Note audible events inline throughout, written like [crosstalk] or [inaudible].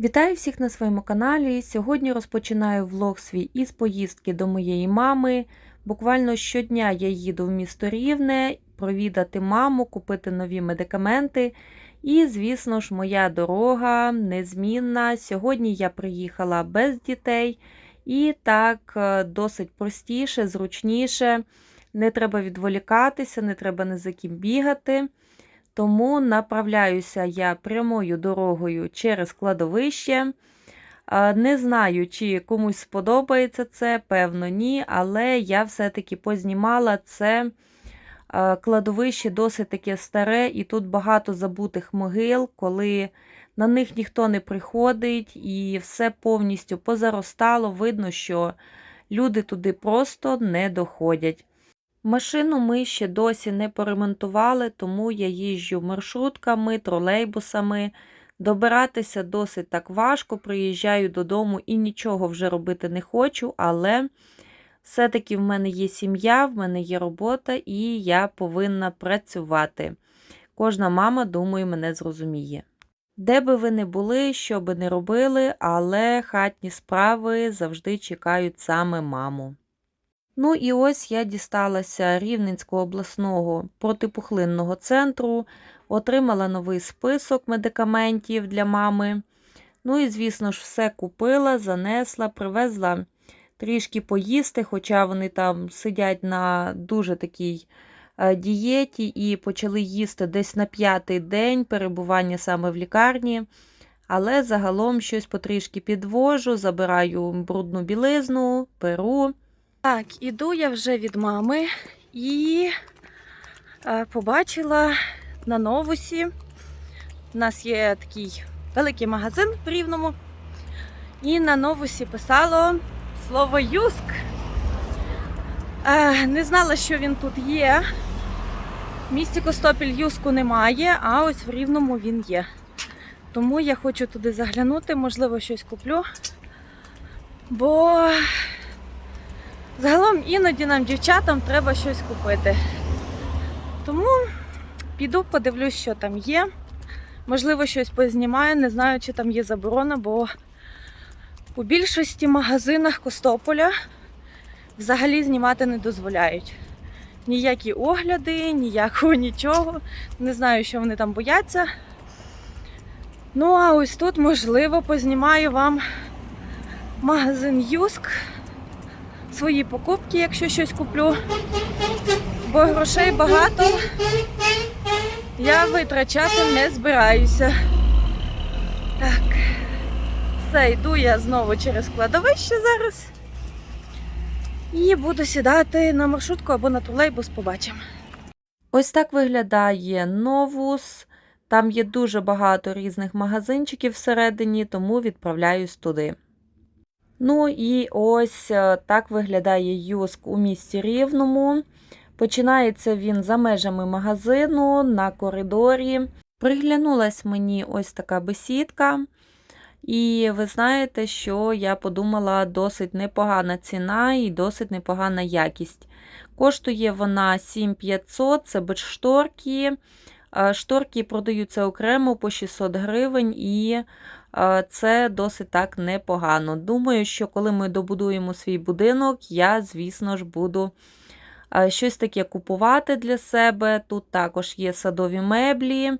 Вітаю всіх на своєму каналі. Сьогодні розпочинаю влог свій із поїздки до моєї мами. Буквально щодня я їду в місто Рівне провідати маму, купити нові медикаменти. І, звісно ж, моя дорога незмінна. Сьогодні я приїхала без дітей, і так е, досить простіше, зручніше. Не треба відволікатися, не треба ні за ким бігати. Тому направляюся я прямою дорогою через кладовище. Не знаю, чи комусь сподобається це, певно, ні, але я все-таки познімала це кладовище досить таке старе, і тут багато забутих могил, коли на них ніхто не приходить, і все повністю позаростало. Видно, що люди туди просто не доходять. Машину ми ще досі не поремонтували, тому я їжджу маршрутками, тролейбусами. Добиратися досить так важко, приїжджаю додому і нічого вже робити не хочу, але все-таки в мене є сім'я, в мене є робота, і я повинна працювати. Кожна мама, думаю, мене зрозуміє. Де би ви не були, що би не робили, але хатні справи завжди чекають саме маму. Ну і ось я дісталася Рівненського обласного протипухлинного центру, отримала новий список медикаментів для мами. Ну і, звісно ж, все купила, занесла, привезла трішки поїсти, хоча вони там сидять на дуже такій е, дієті і почали їсти десь на п'ятий день перебування саме в лікарні. Але загалом щось потрішки підвожу, забираю брудну білизну, перу. Так, іду я вже від мами і е, побачила на новусі. У нас є такий великий магазин в Рівному. І на новусі писало слово Юск. Е, не знала, що він тут є. В місті Костопіль Юску немає, а ось в Рівному він є. Тому я хочу туди заглянути, можливо, щось куплю. Бо Загалом іноді нам, дівчатам, треба щось купити. Тому піду, подивлюсь, що там є. Можливо, щось познімаю, не знаю, чи там є заборона, бо у більшості магазинах Костополя взагалі знімати не дозволяють. Ніякі огляди, ніякого [laughs] нічого. Не знаю, що вони там бояться. Ну, а ось тут, можливо, познімаю вам магазин Юск свої покупки, якщо щось куплю. Бо грошей багато я витрачати не збираюся. Так, все, йду я знову через кладовище зараз. І буду сідати на маршрутку або на тролейбус, побачимо. Ось так виглядає новус. Там є дуже багато різних магазинчиків всередині, тому відправляюсь туди. Ну і ось е, так виглядає юск у місті Рівному. Починається він за межами магазину на коридорі. Приглянулась мені ось така бесідка. І ви знаєте, що я подумала, досить непогана ціна і досить непогана якість. Коштує вона 7500, це без шторки. Е, Шторки продаються окремо по 600 гривень, і це досить так непогано. Думаю, що коли ми добудуємо свій будинок, я, звісно ж, буду щось таке купувати для себе. Тут також є садові меблі,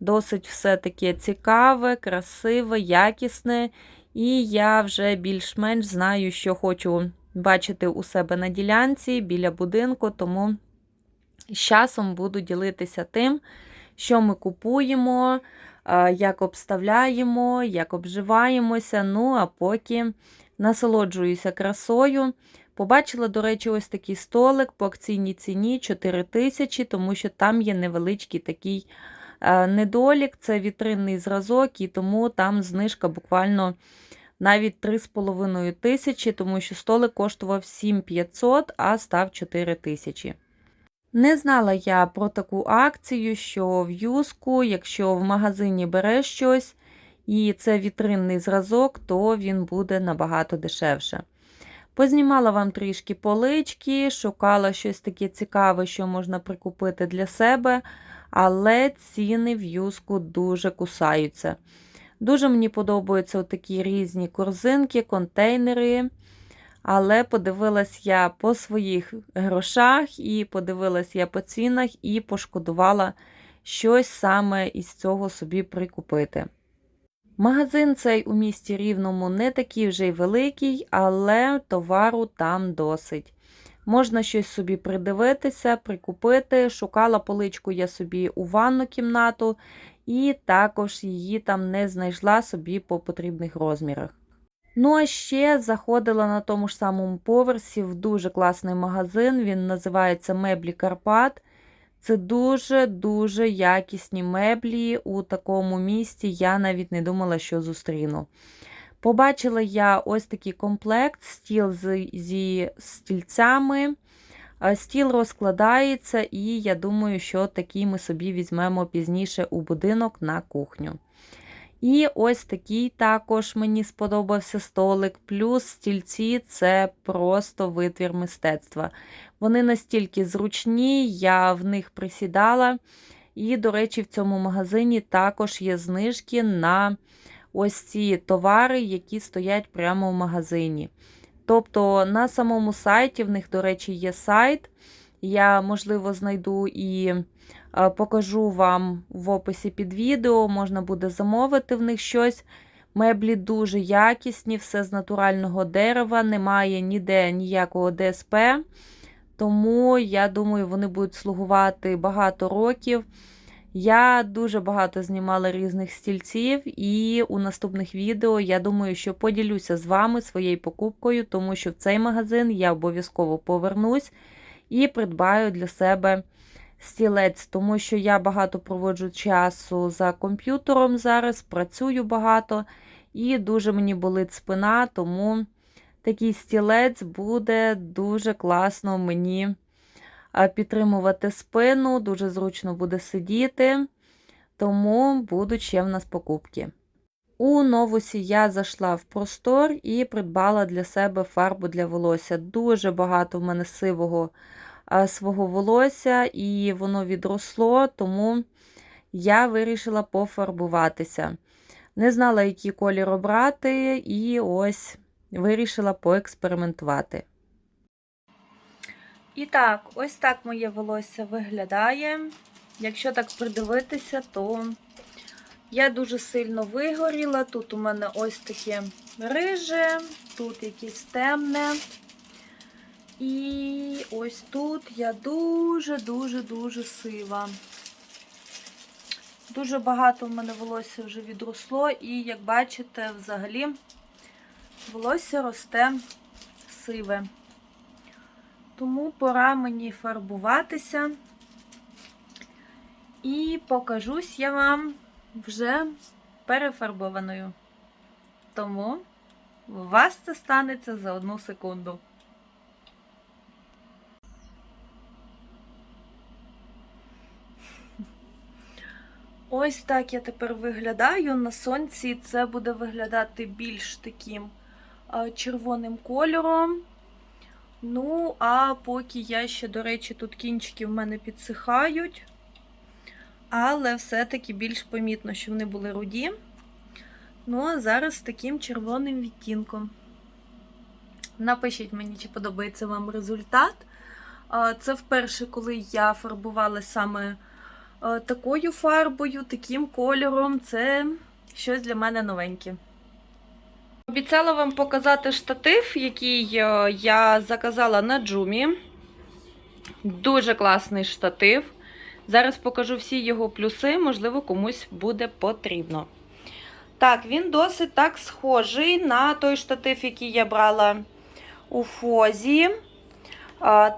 досить все таке цікаве, красиве, якісне. І я вже більш-менш знаю, що хочу бачити у себе на ділянці біля будинку, тому з часом буду ділитися тим, що ми купуємо, як обставляємо, як обживаємося. Ну, а поки насолоджуюся красою. Побачила, до речі, ось такий столик по акційній ціні 4 тисячі, тому що там є невеличкий такий е, недолік, це вітринний зразок, і тому там знижка буквально навіть 3,5 тисячі, тому що столик коштував 7500, а став 4 тисячі. Не знала я про таку акцію, що в юску, якщо в магазині береш щось, і це вітринний зразок, то він буде набагато дешевше. Познімала вам трішки полички, шукала щось таке цікаве, що можна прикупити для себе, але ціни в юску дуже кусаються. Дуже мені подобаються такі різні корзинки, контейнери. Але подивилась я по своїх грошах, і подивилась я по цінах, і пошкодувала щось саме із цього собі прикупити. Магазин цей у місті Рівному не такий вже й великий, але товару там досить. Можна щось собі придивитися, прикупити. Шукала поличку я собі у ванну кімнату, і також її там не знайшла собі по потрібних розмірах. Ну, а ще заходила на тому ж самому поверсі в дуже класний магазин. Він називається Меблі Карпат. Це дуже-дуже якісні меблі у такому місті. Я навіть не думала, що зустріну. Побачила я ось такий комплект, стіл зі стільцями. Стіл розкладається, і я думаю, що такий ми собі візьмемо пізніше у будинок на кухню. І ось такий також мені сподобався столик. Плюс стільці це просто витвір мистецтва. Вони настільки зручні, я в них присідала. І, до речі, в цьому магазині також є знижки на ось ці товари, які стоять прямо в магазині. Тобто на самому сайті, в них, до речі, є сайт. Я, можливо, знайду і е, покажу вам в описі під відео. Можна буде замовити в них щось. Меблі дуже якісні, все з натурального дерева, немає ніде ніякого ДСП. Тому, я думаю, вони будуть слугувати багато років. Я дуже багато знімала різних стільців, і у наступних відео я думаю, що поділюся з вами своєю покупкою, тому що в цей магазин я обов'язково повернусь і придбаю для себе стілець, тому що я багато проводжу часу за комп'ютером зараз, працюю багато, і дуже мені болить спина, тому такий стілець буде дуже класно мені підтримувати спину, дуже зручно буде сидіти, тому будуть ще в нас покупки. У новусі я зайшла в простор і придбала для себе фарбу для волосся. Дуже багато в мене сивого а, свого волосся, і воно відросло, тому я вирішила пофарбуватися. Не знала, який колір обрати, і ось вирішила поекспериментувати. І так, ось так моє волосся виглядає. Якщо так придивитися, то я дуже сильно вигоріла. Тут у мене ось таке риже, тут якесь темне. І ось тут я дуже-дуже-дуже сива. Дуже багато в мене волосся вже відросло, і, як бачите, взагалі волосся росте сиве. Тому пора мені фарбуватися. І покажусь я вам вже перефарбованою. Тому у вас це станеться за одну секунду. Ось так я тепер виглядаю. На сонці це буде виглядати більш таким червоним кольором. Ну, а поки я ще, до речі, тут кінчики в мене підсихають, але все-таки більш помітно, що вони були руді. Ну, а зараз з таким червоним відтінком. Напишіть мені, чи подобається вам результат. Це вперше, коли я фарбувала саме такою фарбою, таким кольором. Це щось для мене новеньке. Обіцяла вам показати штатив, який е, я заказала на джумі. Дуже класний штатив. Зараз покажу всі його плюси, можливо, комусь буде потрібно. Так, він досить так схожий на той штатив, який я брала у Фозі.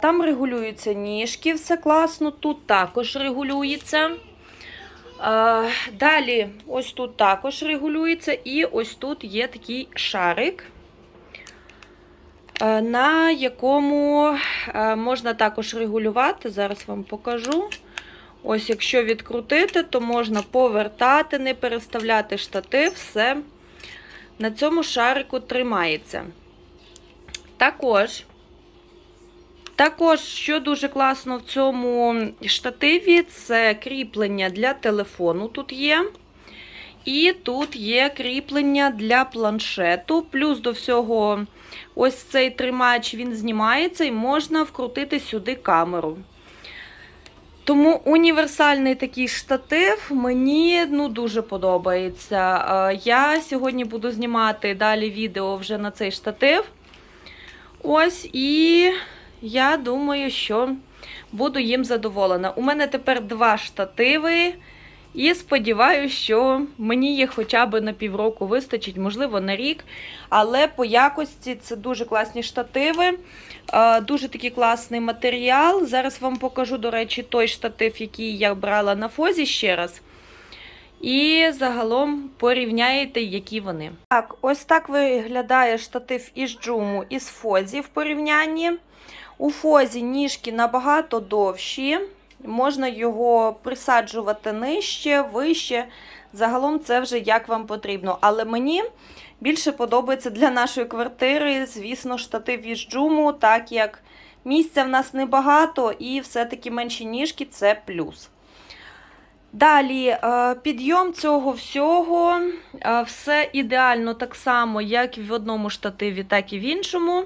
Там регулюються ніжки, все класно. Тут також регулюється. Далі, ось тут також регулюється, і ось тут є такий шарик, на якому можна також регулювати. Зараз вам покажу. Ось, якщо відкрутити, то можна повертати, не переставляти штатив, все на цьому шарику тримається. Також, також, що дуже класно в цьому штативі, це кріплення для телефону тут є. І тут є кріплення для планшету. Плюс до всього, ось цей тримач він знімається і можна вкрутити сюди камеру. Тому універсальний такий штатив мені ну, дуже подобається. Е, Я сьогодні буду знімати далі відео вже на цей штатив. Ось, і я думаю, що буду їм задоволена. У мене тепер два штативи. І сподіваюся, що мені їх хоча б на півроку вистачить, можливо, на рік. Але по якості це дуже класні штативи. Е, Дуже такий класний матеріал. Зараз вам покажу, до речі, той штатив, який я брала на фозі ще раз. І загалом порівняєте, які вони. Так, ось так виглядає штатив із джуму і з фозі в порівнянні. У фозі ніжки набагато довші. Можна його присаджувати нижче, вище. Загалом це вже як вам потрібно. Але мені більше подобається для нашої квартири, звісно, штатив із джуму, так як місця в нас небагато і все-таки менші ніжки це плюс. Далі, е, підйом цього всього, е, все ідеально так само, як в одному штативі, так і в іншому.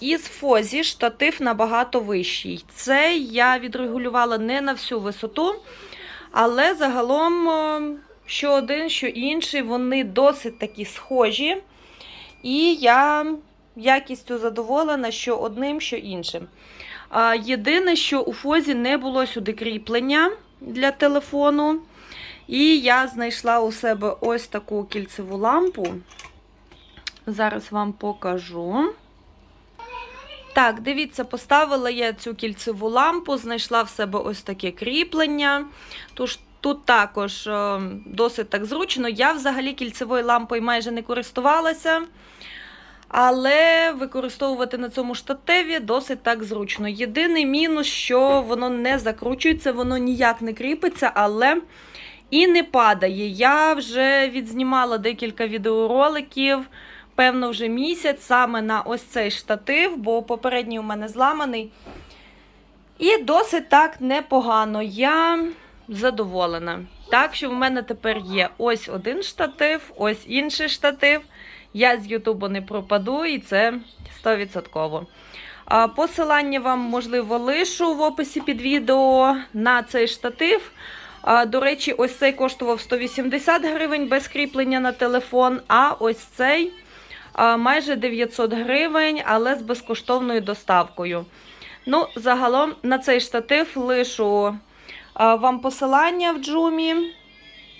Із Фозі штатив набагато вищий. Це я відрегулювала не на всю висоту, але загалом, що один, що інший, вони досить такі схожі. І я якістю задоволена, що одним, що іншим. Єдине, що у Фозі не було сюди кріплення для телефону. І я знайшла у себе ось таку кільцеву лампу. Зараз вам покажу. Так, дивіться, поставила я цю кільцеву лампу, знайшла в себе ось таке кріплення. Тож тут також е, досить так зручно. Я взагалі кільцевою лампою майже не користувалася. Але використовувати на цьому штативі досить так зручно. Єдиний мінус, що воно не закручується, воно ніяк не кріпиться, але і не падає. Я вже відзнімала декілька відеороликів, певно, вже місяць саме на ось цей штатив, бо попередній у мене зламаний. І досить так непогано. Я задоволена. Так що в мене тепер є ось один штатив, ось інший штатив. Я з Ютубу не пропаду, і це 100%. А, Посилання вам, можливо, лишу в описі під відео на цей штатив. До речі, ось цей коштував 180 гривень без кріплення на телефон, а ось цей майже 900 гривень, але з безкоштовною доставкою. Ну, загалом на цей штатив лишу вам посилання в джумі.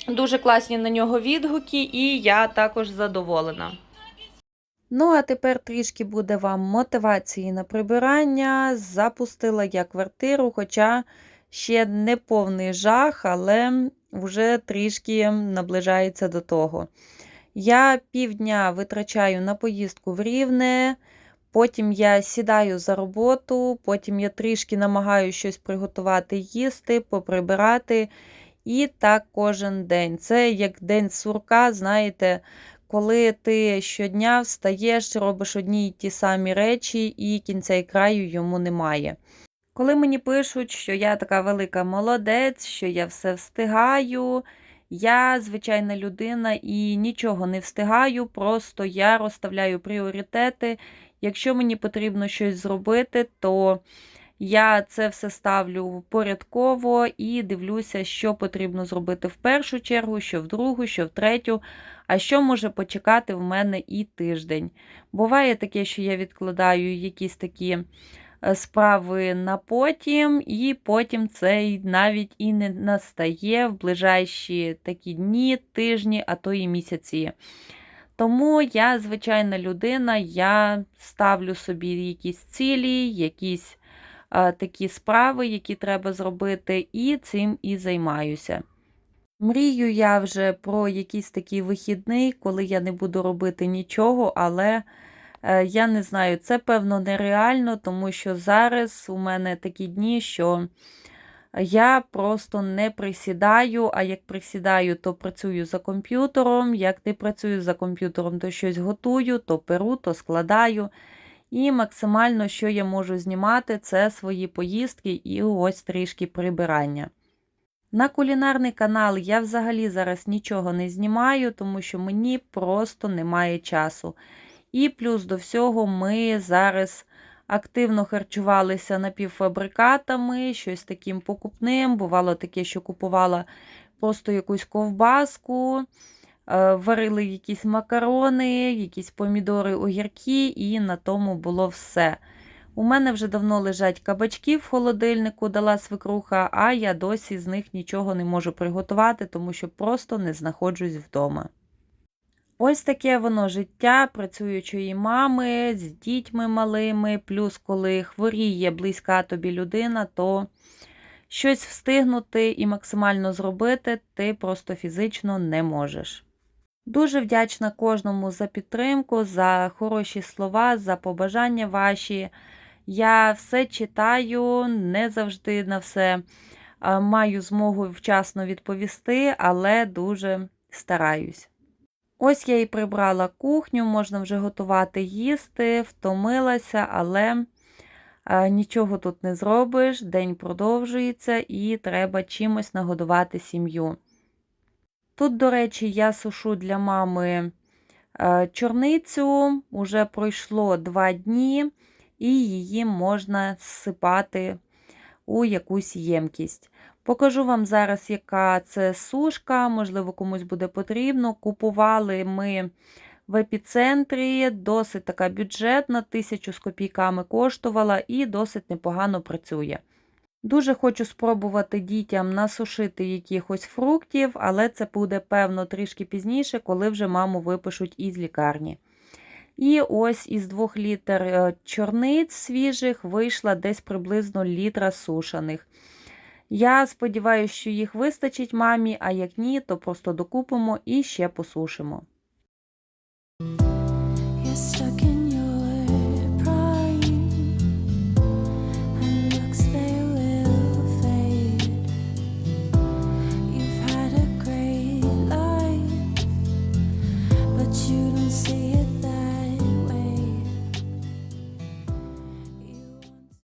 Дуже класні на нього відгуки, і я також задоволена. Ну, а тепер трішки буде вам мотивації на прибирання. Запустила я квартиру, хоча ще не повний жах, але вже трішки наближається до того. Я півдня витрачаю на поїздку в Рівне, потім я сідаю за роботу, потім я трішки намагаюся щось приготувати, їсти, поприбирати. І так кожен день. Це як день сурка, знаєте, коли ти щодня встаєш, робиш одні й ті самі речі, і кінця і краю йому немає. Коли мені пишуть, що я така велика молодець, що я все встигаю, я звичайна людина і нічого не встигаю, просто я розставляю пріоритети. Якщо мені потрібно щось зробити, то Я це все ставлю порядково і дивлюся, що потрібно зробити в першу чергу, що в другу, що в третю, а що може почекати в мене і тиждень. Буває таке, що я відкладаю якісь такі справи на потім, і потім це навіть і не настає в ближайші такі дні, тижні, а то і місяці. Тому я звичайна людина, я ставлю собі якісь цілі, якісь е, такі справи, які треба зробити, і цим і займаюся. Мрію я вже про якийсь такий вихідний, коли я не буду робити нічого, але е, я не знаю, це певно нереально, тому що зараз у мене такі дні, що я просто не присідаю, а як присідаю, то працюю за комп'ютером. Як не працюю за комп'ютером, то щось готую, то перу, то складаю. І максимально, що я можу знімати, це свої поїздки і ось трішки прибирання. На кулінарний канал я взагалі зараз нічого не знімаю, тому що мені просто немає часу. І плюс до всього ми зараз активно харчувалися напівфабрикатами, щось таким покупним. Бувало таке, що купувала просто якусь ковбаску, е, варили якісь макарони, якісь помідори, огірки, і на тому було все. У мене вже давно лежать кабачки в холодильнику, дала свекруха, а я досі з них нічого не можу приготувати, тому що просто не знаходжусь вдома. Ось таке воно життя працюючої мами з дітьми малими, плюс коли хворіє близька тобі людина, то щось встигнути і максимально зробити ти просто фізично не можеш. Дуже вдячна кожному за підтримку, за хороші слова, за побажання ваші. Я все читаю, не завжди на все маю змогу вчасно відповісти, але дуже стараюсь. Ось я і прибрала кухню, можна вже готувати їсти, втомилася, але а, нічого тут не зробиш, день продовжується і треба чимось нагодувати сім'ю. Тут, до речі, я сушу для мами е, чорницю, уже пройшло два дні, і її можна зсипати у якусь ємкість. Покажу вам зараз, яка це сушка, можливо, комусь буде потрібно. Купували ми в епіцентрі, досить така бюджетна, тисячу з копійками коштувала і досить непогано працює. Дуже хочу спробувати дітям насушити якихось фруктів, але це буде, певно, трішки пізніше, коли вже маму випишуть із лікарні. І ось із 2 літр е, чорниць свіжих вийшла десь приблизно літра сушених. Я сподіваюся, що їх вистачить мамі, а як ні, то просто докупимо і ще посушимо.